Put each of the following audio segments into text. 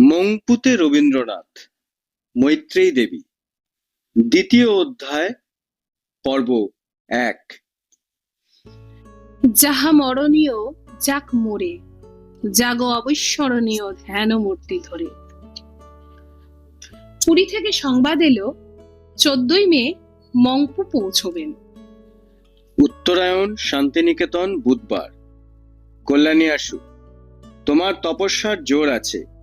মংপুতে রবীন্দ্রনাথ মৈত্রেয়ী দেবী। দ্বিতীয় অধ্যায় পর্ব এক। যাহা মরণীয় যাক মোরে। জাগো অবিস্মরণীয় ধ্যান মূর্তি ধরে। পুরী থেকে সংবাদ এলো চোদ্দই মে মংপু পৌঁছবেন। উত্তরায়ণ শান্তিনিকেতন বুধবার। কল্যাণী আসু তোমার তপস্যার জোর আছে।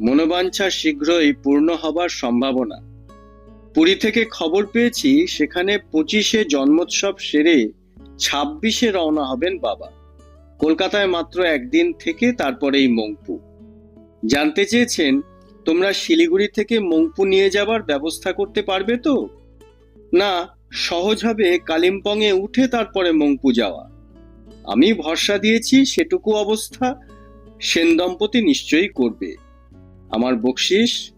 মনোবাঞ্ছা শীঘ্রই পূর্ণ হবার সম্ভাবনা। পুরী থেকে খবর পেয়েছি, সেখানে পঁচিশে জন্মোৎসব সেরে ছাব্বিশে রওনা হবেন বাবা। কলকাতায় মাত্র একদিন থেকে তারপরেই মংপু। জানতে চেয়েছেন, তোমরা শিলিগুড়ি থেকে মংপু নিয়ে যাবার ব্যবস্থা করতে পারবে তো? না সহজ হবে কালিম্পংয়ে উঠে তারপরে মংপু যাওয়া। আমি ভরসা দিয়েছি, সেটুকু অবস্থা সেন দম্পতি নিশ্চয়ই করবে। আমার বকশিস।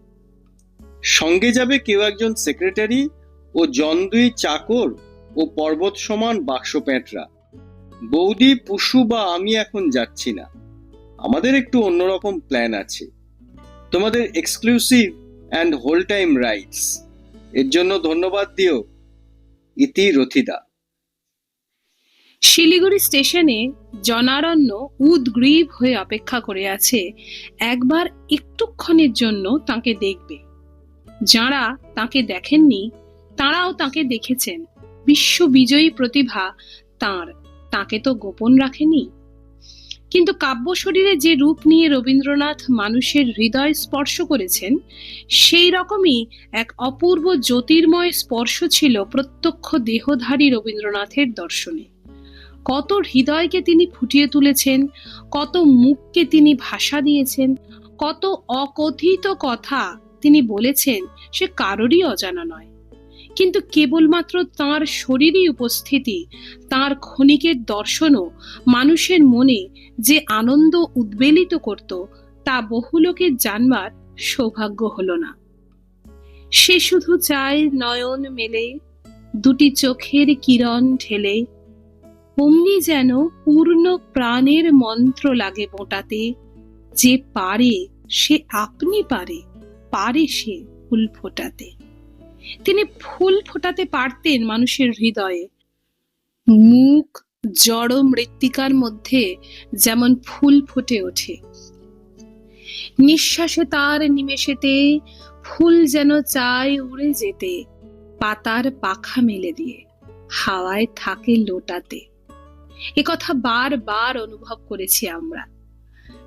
সঙ্গে যাবে কেউ একজন সেক্রেটারি ও জন দুই চাকর ও পর্বত সমান বাক্স প্যাঁটরা। বৌদি, পুষু বা আমি এখন যাচ্ছি না। আমাদের একটু অন্যরকম প্ল্যান আছে। তোমাদের exclusive and whole time rights এর জন্য ধন্যবাদ দিও। ইতি রথিদা। শিলিগুড়ি স্টেশনে জনারণ্য উদ্গ্রীব হয়ে অপেক্ষা করে আছে। একবার একটুক্ষণের জন্য তাকে দেখবে। যাঁরা তাকে দেখেননি, তারাও তাকে দেখেছেন। বিশ্ববিজয়ী প্রতিভা তার। তাকে তো গোপন রাখেনি। কিন্তু কাব্য শরীরে যে রূপ নিয়ে রবীন্দ্রনাথ মানুষের হৃদয় স্পর্শ করেছেন, সেই রকমই এক অপূর্ব জ্যোতির্ময় স্পর্শ ছিল প্রত্যক্ষ দেহধারী রবীন্দ্রনাথের দর্শনে। কত হৃদয়কে তিনি ফুটিয়ে তুলেছেন, কত মুখকে তিনি ভাষা দিয়েছেন, কত অকথিত কথা তিনি বলেছেন, সে কারোরই অজানা নয়। কিন্তু কেবলমাত্র তার শরীরই উপস্থিতি, তার ক্ষণিকের দর্শনও মানুষের মনে যে আনন্দ উদ্বেলিত করত, তা বহু লোকের জানবার সৌভাগ্য হলো না। সে শুধু চায় নয়ন মেলে, দুটি চোখের কিরণ ঢেলে অমনি যেন পূর্ণ প্রাণের মন্ত্র লাগে বোটাতে যে পারে, সে আপনি পারে পারে সে ফুল ফোটাতে। তিনি ফুল ফোটাতে পারতেন মানুষের হৃদয়ে। মুখ জড় মৃত্তিকার মধ্যে যেমন ফুল ফুটে ওঠে। নিঃশ্বাসে তার নিমেষেতে ফুল যেন চায় উড়ে যেতে, পাতার পাখা মেলে দিয়ে, হাওয়ায় থাকে লোটাতে। কথা বারবার অনুভব করেছি আমরা।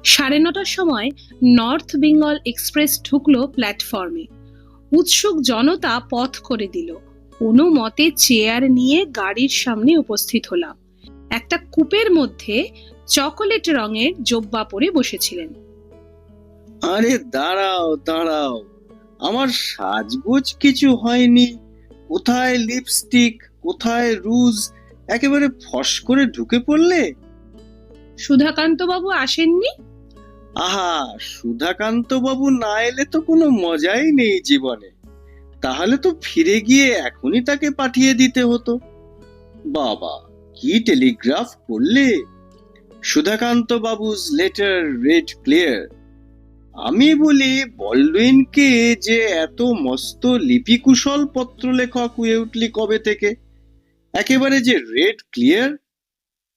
সাড়ে নটার সময় নর্থ বেঙ্গল এক্সপ্রেস ঢুকলো প্ল্যাটফর্মে। উৎসুক জনতা পথ করে দিল। কোনো মতে চেয়ার নিয়ে গাড়ির সামনে উপস্থিত হলাম। একটা কূপের মধ্যে চকোলেট রঙের জব্বা পরে বসেছিলেন। আরে দাঁড়াও দাঁড়াও। আমার সাজগোজ কিছু হয়নি। কোথায় লিপস্টিক, কোথায় রুজ একেবারে ফস করে ঢুকে পড়লে? সুধাকান্ত বাবু আসেননি? আহা সুধাকান্ত বাবু না এলে তো কোনো মজাই নেই জীবনে। তাহলে তো ফিরে গিয়ে এখনই তাকে পাঠিয়ে দিতে হতো। বাবা কি টেলিগ্রাফ করলে? Sudhakanta Babu's letter road clear আমি বলি বলডুইনকে যে এত মস্ত লিপিকুশল পত্র লেখক হয়ে উঠলি কবে থেকে? একেবারে যে রেড ক্লিয়ার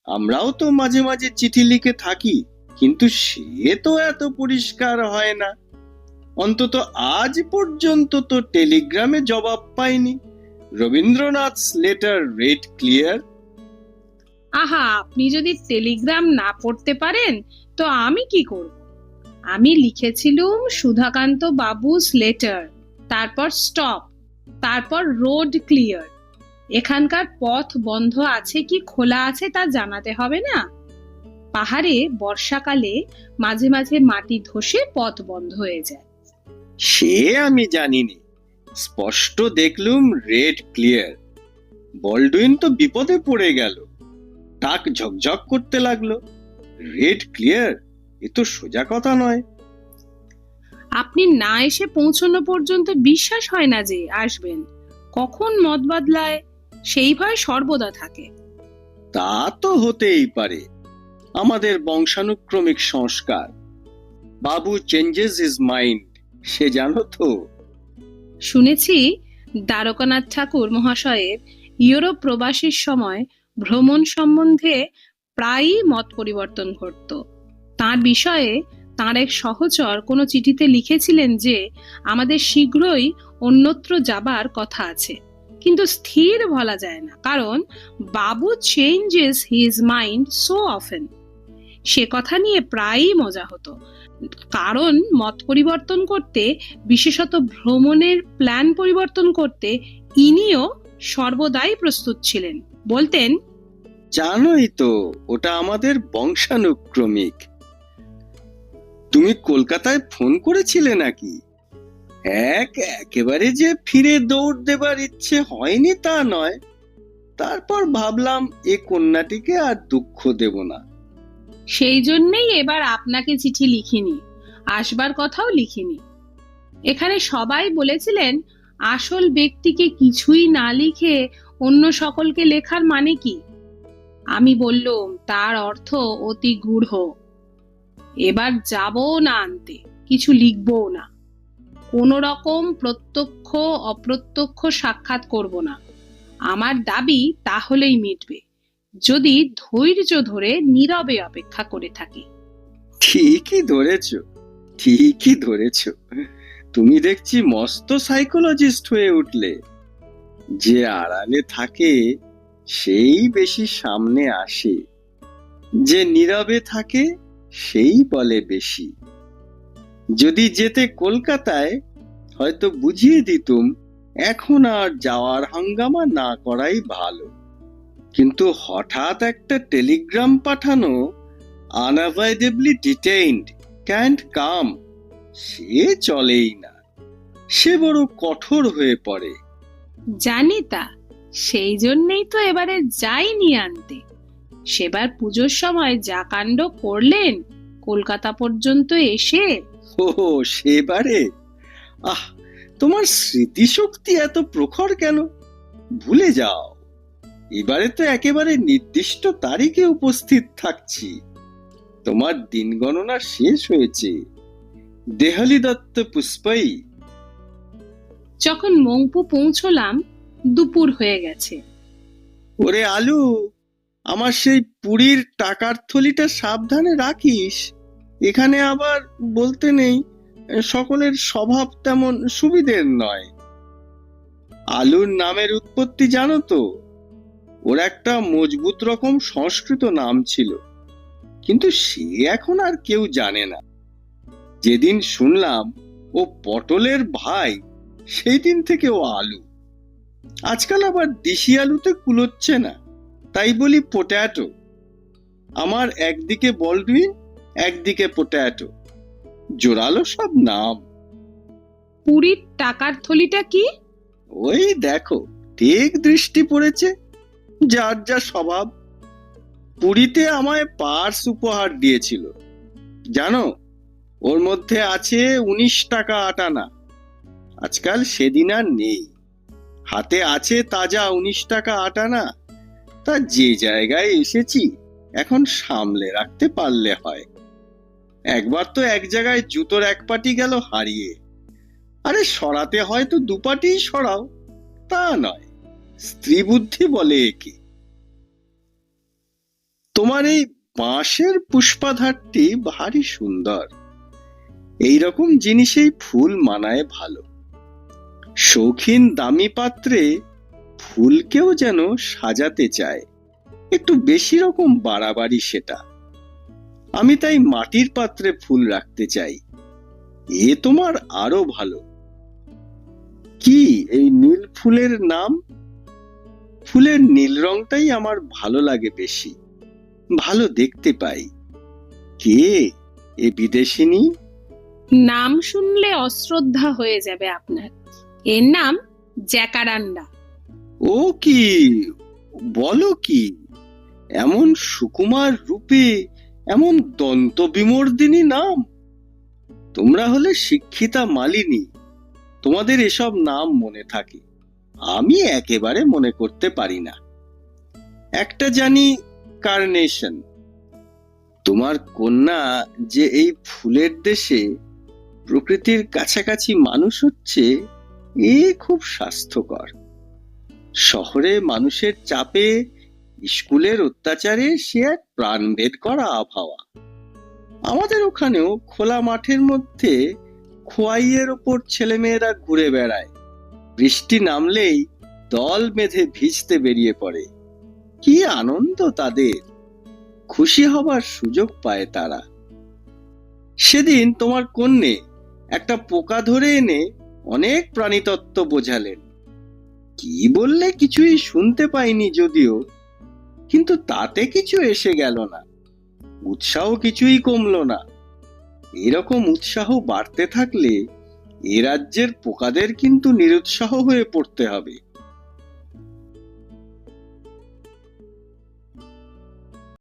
আমরাও তো মাঝে মাঝে চিঠি লিখে থাকি, কিন্তু সে তো এত পরিষ্কার হয় না। অন্তত আজ পর্যন্ত তো টেলিগ্রামে জবাব পাইনি। রবীন্দ্রনাথ লেটার রেড ক্লিয়ার আহা, আপনি যদি টেলিগ্রাম না পড়তে পারেন, তো আমি কি করব? আমি লিখেছিলুম সুধাকান্ত বাবুস লেটার তারপর স্টপ তারপর রোড ক্লিয়ার এখানকার পথ বন্ধ আছে কি খোলা আছে তা জানাতে হবে না? পাহাড়ে বর্ষাকালে মাঝে মাঝে মাটি ধসে পথ বন্ধ হয়ে যায়। সে আমি জানিনি। স্পষ্ট দেখলুম রেড ক্লিয়ার। বলডুইন তো বিপদে পড়ে গেল। টাক ঝকঝক করতে লাগল। Red clear? এ তো সোজা কথা নয়। আপনি না এসে পৌঁছানো পর্যন্ত বিশ্বাস হয় না যে আসবেন। কখন মত বদলায়? সেই ভয় সর্বদা থাকে। তা তো হতেই পারে। আমাদের বংশানুক্রমিক সংস্কার। বাবু চেঞ্জেস ইজ মাইন্ড সে জানো তো? শুনেছি দ্বারকানাথ ঠাকুর মহাশয়ের ইউরোপ প্রবাসীর সময় ভ্রমণ সম্বন্ধে প্রায়ই মত পরিবর্তন ঘটত। তার বিষয়ে তার এক সহচর কোনো চিঠিতে লিখেছিলেন যে আমাদের শীঘ্রই অন্যত্র যাবার কথা আছে। কিন্তু স্থির বলা যায় না। কারণ Babu changes his mind so often সে কথা নিয়ে প্রায়ই মজা হতো। কারণ মত পরিবর্তন করতে, বিশেষত ভ্রমণের প্ল্যান পরিবর্তন করতে ইনিও সর্বদাই প্রস্তুত ছিলেন। বলতেন, জানোই তো, ওটা আমাদের বংশানুক্রমিক। তুমি কলকাতায় ফোন করেছিলে নাকি? এক একেবারে যে ফিরে দৌড় দেবার ইচ্ছে হয়নি তা নয়। তারপর ভাবলাম, এ কন্যাটিকে আর দুঃখ দেব না। সেই জন্যেই এবার আপনাকে চিঠি লিখিনি, আসবার কথাও লিখিনি। এখানে সবাই বলেছিলেন, আসল ব্যক্তিকে কিছুই না লিখে অন্য সকলকে লেখার মানে কি? আমি বললুম, তার অর্থ অতি গূঢ়। এবার যাবও না আনতে, কিছু লিখবও না। কোন রকম প্রত্যক্ষ, অপ্রত্যক্ষ সাক্ষাৎ করব না। আমার দাবি তাহলেই মিটবে, যদি ধৈর্য ধরে নীরবে অপেক্ষা করে থাকি। ঠিকই ধরেছ ঠিকই ধরেছ। তুমি দেখছি মস্ত সাইকোলজিস্ট হয়ে উঠলে। যে আড়ালে থাকে, সেই বেশি সামনে আসে। যে নীরবে থাকে, সেই বলে বেশি। যদি যেতে কলকাতায়, হয়তো বুঝিয়ে দিতুম, এখন আর যাওয়ার হাঙ্গামা না করাই ভালো। কিন্তু হঠাৎ একটা টেলিগ্রাম পাঠানো আনঅ্যাভয়েডেবলি ডিটেইনড ক্যান্ট কাম সে চলেই না। সে বড় কঠোর হয়ে পড়ে। জানি তা, সেই জন্যেই তো এবারে যাইনি আনতে। সেবার পুজোর সময় যা কাণ্ড করলেন, কলকাতা পর্যন্ত এসে ও সেবারে? আহ তোমার স্মৃতিশক্তি এত প্রখর কেন? ভুলে যাও। এবারে তো একেবারে নির্দিষ্ট তারিখে উপস্থিত থাকছি। তোমার দিন গণনা শেষ হয়েছে। দেহালি দত্ত পুষ্পাই। যখন মংপু পৌঁছলাম দুপুর হয়ে গেছে। ওরে আলু আমার সেই পুরীর টাকার থলিটা সাবধানে রাখিস। এখানে আবার বলতে নেই, সকলের স্বভাব তেমন সুবিধের নয়। আলুর নামের উৎপত্তি জানো তো? ওর একটা মজবুত রকম সংস্কৃত নাম ছিল, কিন্তু সে এখন আর কেউ জানে না। যেদিন শুনলাম, ও পটলের ভাই, সেই দিন থেকে ও আলু। আজকাল আবার দেশি আলুতে কুলোচ্ছে না, তাই বলি পোট্যাটো আমার একদিকে বলডুইন একদিকে পোট্যাটো জোরালো সব নাম। পুরীর টাকার থলিটা কি? ওই দেখো ঠিক দৃষ্টি পড়েছে যার যা স্বভাব। পুরীতে আমায় পার্স উপহার দিয়েছিল। জানো ওর মধ্যে আছে উনিশ টাকা আটানা আজকাল সেদিন আর নেই। হাতে আছে তাজা উনিশ টাকা আটানা তা যে জায়গায় এসেছি এখন সামলে রাখতে পারলে হয়। একবার তো এক জায়গায় জুতোর এক পাটি গেল হারিয়ে। আরে সরাতে হয় তো দুপাটিই সরাও, তা নয়, স্ত্রী বুদ্ধি বলে একে। তোমার এই বাঁশের পুষ্পাধারটি ভারী সুন্দর এই রকম জিনিসেই ফুল মানায় ভালো। শৌখিন দামি পাত্রে ফুলকেও যেন সাজাতে চায়, একটু বেশি রকম বাড়াবাড়ি সেটা। আমি তাই মাটির পাত্রে ফুল রাখতে চাই। এ তোমার আরও ভালো। কি এই নীল ফুলের নাম? ফুলের নীল রংটাই আমার ভালো লাগে বেশি। ভালো দেখতে পাই। কে এ বিদেশিনী? নাম শুনলে অশ্রদ্ধা হয়ে যাবে আপনার। এর নাম জ্যাকারান্ডা। ও কি বলো কি এমন সুকুমার রূপে এমন দন্ত বিমর্দিনী নাম। তোমরা হলে শিক্ষিতা মালিনী, তোমাদের এসব নাম মনে থাকে, আমি একেবারে মনে করতে পারি না। একটা জানি কার্নেশন, তোমার কন্যা যে এই ফুলের দেশে প্রকৃতির কাছাকাছি মানুষ হচ্ছে, এ খুব স্বাস্থ্যকর। শহরে মানুষের চাপে স্কুলের অত্যাচারে সে এক প্রাণভেদ করা আবহাওয়া। আমাদের ওখানেও খোলা মাঠের মধ্যে খোয়াইয়ের ওপর ছেলেমেয়েরা ঘুরে বেড়ায়। বৃষ্টি নামলেই দল বেঁধে ভিজতে বেরিয়ে পড়ে। কি আনন্দ তাদের! খুশি হবার সুযোগ পায় তারা। সেদিন তোমার কন্যে একটা পোকা ধরে এনে অনেক প্রাণীতত্ত্ব বোঝালেন। কি বললে কিছুই শুনতে পাইনি যদিও কিন্তু তাতে কিছু এসে গেল না। উৎসাহ কিছুই কমল না। এরকম উৎসাহ বাড়তে থাকলে এ রাজ্যের পোকাদের কিন্তু নিরুৎসাহ হয়ে পড়তে হবে।